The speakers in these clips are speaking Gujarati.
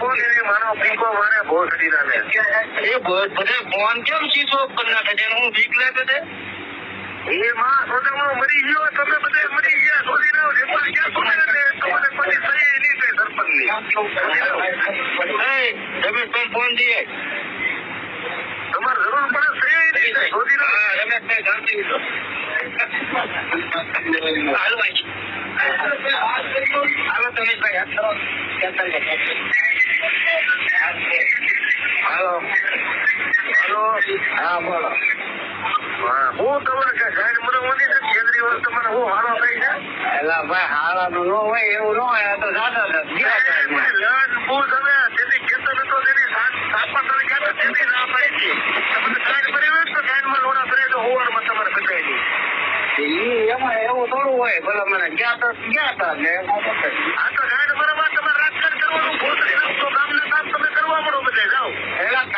ફોન માનો પીકો મારે ભોસડીના ને એ બ- બધા કેમ સ્વિચ ઓફ નાખે છે? હું બીક લાગે છે? એ માં સોદામાં મરી ગયો તમે બધે મરી ગયા શોધી રહ્યો રેકોર્ડ ક્યાં શોધે ને તમને પછી સહી નહીં થાય સરપંચની. એ, રમેશભાઈ ફોન દઈએ. તમારે જરૂર પડે સહી નહીં થાય શોધી રહ્યો રમેશભાઈ શાંતિ લીધો. હાલો ભાઈ. હાલો રમેશભાઈ હાથ કરો. હા બોલો હું તમારે કે ગાઈડ મને ઓની છે કેજરીવાલ તમારે હું હારો થઈ છે એલા ભાઈ હારાનું ન હોય એવું ન હોય તો સાદા જ ગયા હતા એમાં. લર્ન હું તમે જેથી ખેતર હતો તેની સાપા તરીકે હતા તેની ના પાડી હતી તમને ગાઈડ મળી હોય તો ગાઈડમાં લોડા કરે તો હોવારમાં તમારે કચાઈ નહીં એમાં એવું થોડું હોય ભલે મને ગયા તો ગયા હતા ને એમાં તો કઈ. આ તો ગાઈડ બરાબર તમારે રાજકારણ કરવાનું ભોસડી નાખતો કામના કામ તમે કરવા મળો બધે જાઓ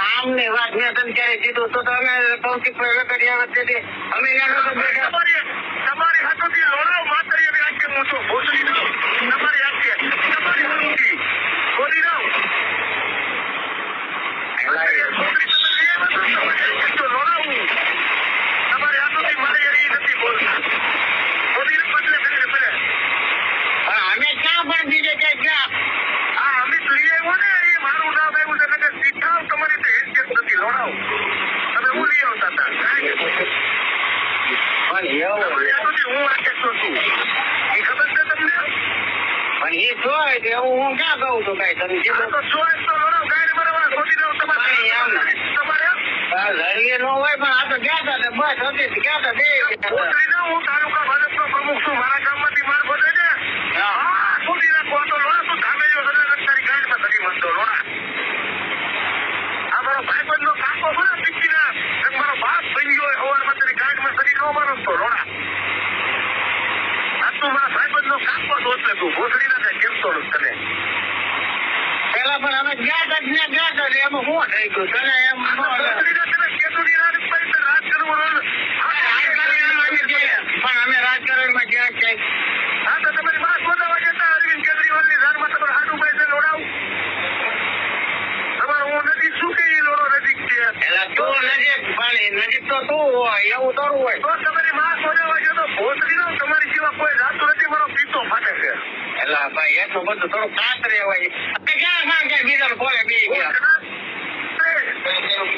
એલા કામની વાત મેં તને ક્યારે કીધું તો તમે સૌથી પહેલા કર્યા વખતે અમે તમારી હાથોથી લોડાવ માત્ર દો તમારી તમારી હાથોથી ખોલી દો એલા એ- છોકરી તમે લઈ આવ્યા છો, તમારી આંખે તો લોડાવું તમારી હાથોથી મારે એવી નથી બોલતા ખોલીને બદલે કરીને ભલે પણ અમે ક્યાં પણ બીજે ક્યાંય ગયા આ અમિત લઈ આવ્યો ને એ મારું નામ આવ્યું છે નકર શીખાવ તમારી તો હેસિયત નથી લોડાવ તમે હું લઈ આવતા હતા કાંઈ નહીં. પણ એવું તમારી હાથોથી હું આંખે તો છું એ ખબર છે તમને પણ ઈ જોય કે એવું હું ક્યાં કહું છું કઈ તમે તો તો ગાડી બરાબર તમારે. એમ ને તમારે ઘડીએ ન હોય પણ આ તો ગયા હતા? ને બસ હતી જ ગયા હતા? હું તાલુકા ભાજપનો પ્રમુખ છું મારા ગામમાંથી માર બોલે છે હા. હા ખોટી નાખો આ તો લોડા તું ધામે જો સદાનંદ તારી ગાડીમાં ધરી મનતો લોડા આ મારો ભાઈબંધનો કાકો ભલે પીચીના અને મારો બાપ બની ગયો હોય સવારમાં તારી ગાડીમાં ધરી નો મારો તો લોડા આ તું મારા ભાઈબંધનો કાકો તો એટલે તું ભોસડી ના થાય કેમ તો તને પેલા પણ અમે એમાં શું થઈ ગયું તને એમ રાત રાત. પણ અમે રાજકારણમાં હા તો તમારી વાત બોલાવા જતા અરવિંદ કેજરીવાલની ધારમાં તમારે હાડું ભાઈ છે તમારે હું નજીક શું કે લોડો નજીક છે? તું નજીક પણ નજીક તો તું હોય એવું થોડું હોય. તો તમારી માં બોલાવા ગયો તો ભોસડી નો તમારી જેવા કોઈ જાતું નથી મારો પીતો ફાટે છે. એલા ભાઈ એટલું બધું થોડું કાંત રહેવાય. ક્યાં ક્યાં બીજા કોલે બી ગયા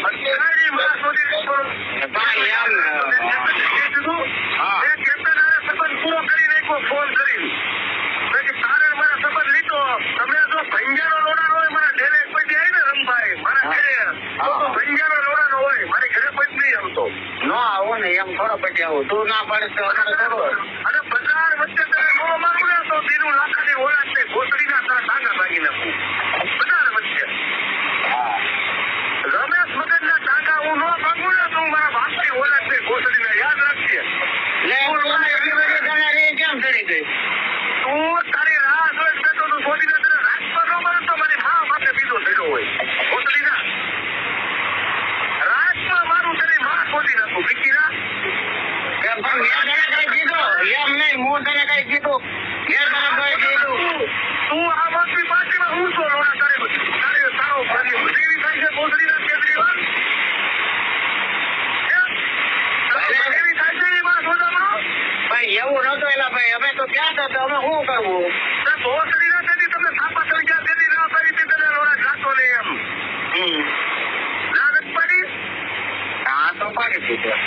અત્યારની માં સુધી ભાઈ એમ ને. હા. મેં કેપ્ટન હારે સંબંધ પૂરો કરી નાખ્યો ફોન કરીને મેં કીધું તારે ને મારા સંબંધ લીધો તમે જો ભંજારો લોડાનો હોય મારા ઘરે કોઈ દી આવી ને રમભાઈ મારા હા. ઘરે તો તો ભંજારો લોડાનો હોય મારી ઘરે કોઈ જ નહીં આવતો નો આવું ને પછી તું ના પાડીશ તો અમારે થોડું હોય. અને બજાર વચ્ચે તમે નો મારું ને તો દીનું લાખાની ઓળખ છે ઘોસડીના તારા ટાંગા ભાગી નાખું બજાર વચ્ચે હા. રમેશ મગજના ટાંગા હું નો ભાગું ને તો હું મારા બાપની ઓળખ છે ઘોસડીના યાદ રાખજે લે હું તને એટલી બધી તને રે કેમ ચડી ગઈ તું તારી રાહ જોઈ બેઠો તું શોધીને તને રાજમાં ન મળે તો મારી મા માટે બીજો થયો હોય ઘોસડીના રાજમાં મારું તારી મા શોધી નાખું વિકીના એમ પણ મેં તને કઈ કીધું એમ નહીં હું તને કઈ કીધું મેં તને કઈ કીધું તું આ આદમી પાર્ટીમાં હું છો લોડા તારે તારે તારો ફરી એવી થાય છે ઘોસડીના કેજરીવાલ એમ? એવી થાય છે એમાં સોદામાં ભાઈ એવું નતું એલા ભાઈ. અમે તો ક્યાં હતા. અમે શું કરવું? તેથી તમને થાપા કરી ગયા તેથી ના કરી તને લોડા જાતો નહીં એમ હમ. ના નથી પાડી હા તો પાડી દીધું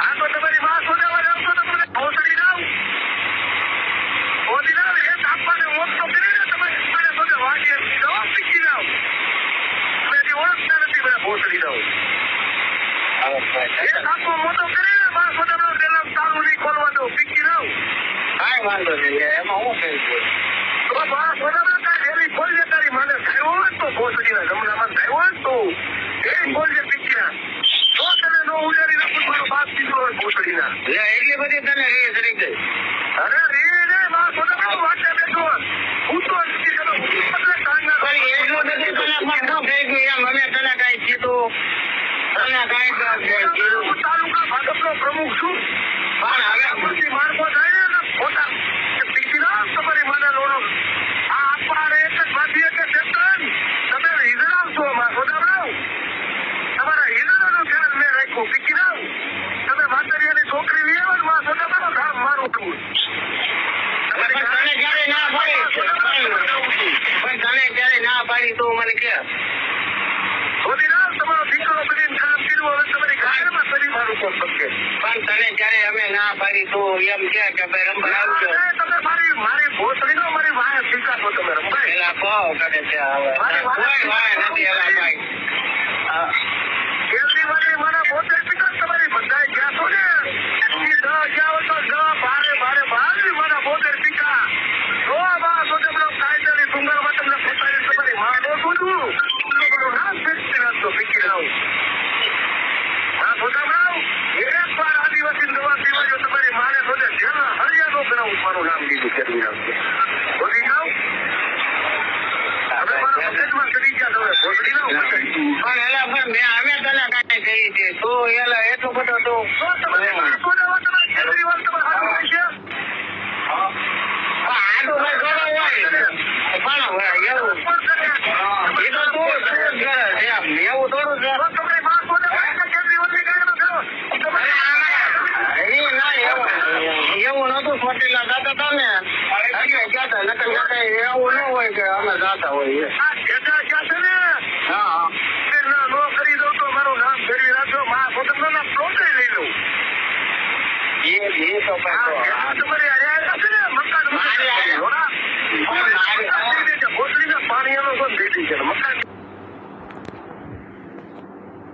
આ તો તમારી માં સોદાવા જાવ તો તમને ભોસડી લાવ ભોસડી લાવ એ થાપાને મોત તો કરીને તમારી મને સોદા વાગી જવાબ પીકી લાવ તમે હજી ઓળખતા નથી બધા ભોસડી લાવ હવે ભાઈ, એ થાપો મોટો કરીને માં સોદાનો પેલા તાળું નહીં ખોલવા દો પીકી લાવ કાંઈ એમાં હું થઈ ગયું કાંઈ ડેલી ખોલજે તારી માને હોય ને તો ભોસડીના તો એ ખોલજે પીકીના જો તને નો ઉડાડી નાખું મારો બાપ હોય ભોસડીના એટલી બધી તને રે ચડી ગઈ અરે રે રે માં સોદામાં વાંચે બેઠો હોય. હું તો નથી ચલો બદલે ટાંગા પણ એટલું બધું તને પણ શું થઈ ગયું એમ અમે તને કાંઈ કીધું તને કાંઈ કાંઈ કીધું હું તાલુકા ભાજપનો પ્રમુખ છું. ย่ำแย่กันไปทั้งบ้านเกิด પણ એવું એ તો તું શું કરે એમ એવું થોડું ને એટલે કહેતા નકર કહેતા કરી દઉં તો મારું નામ કરી રાખજો મા સ્વતંત્ર ના પ્લોટ લઈ લઉં એ તો તમારી ಮನೆಯೊಳಗೆ ಒಂದು ಇಡೀ ಜನ್ಮಕ್ಕೆ